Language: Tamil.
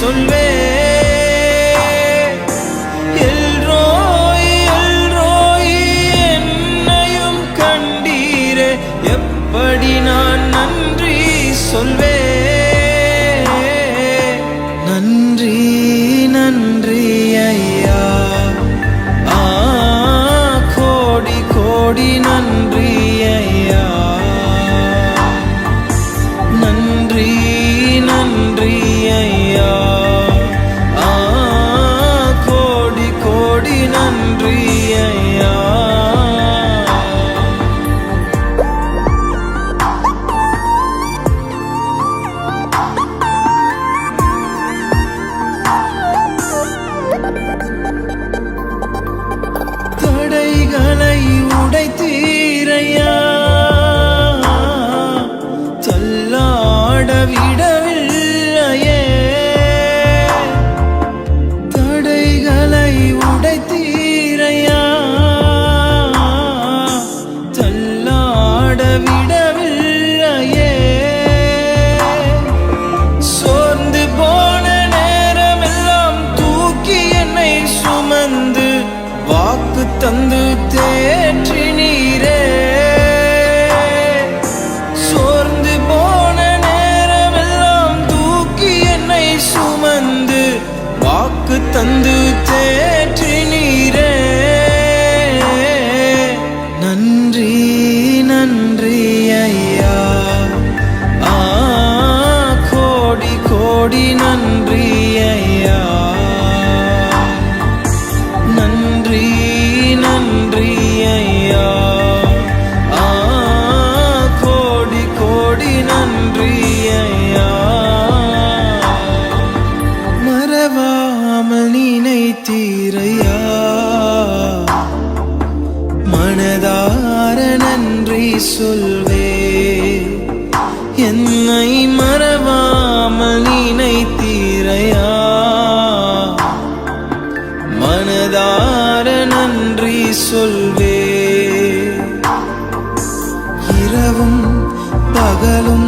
disolver. பாடவிடவில்லையே. தடைகளை உடைத்தீரையா. தள்ளாடவிடவில்லையே. சோர்ந்து போன நேரமெல்லாம் தூக்கி என்னை சுமந்து வாக்கு தந்து தேற்ற தந்து தேற்றி நீரே. நன்றி நன்றி. சொல்வே. இரவும் பகலும்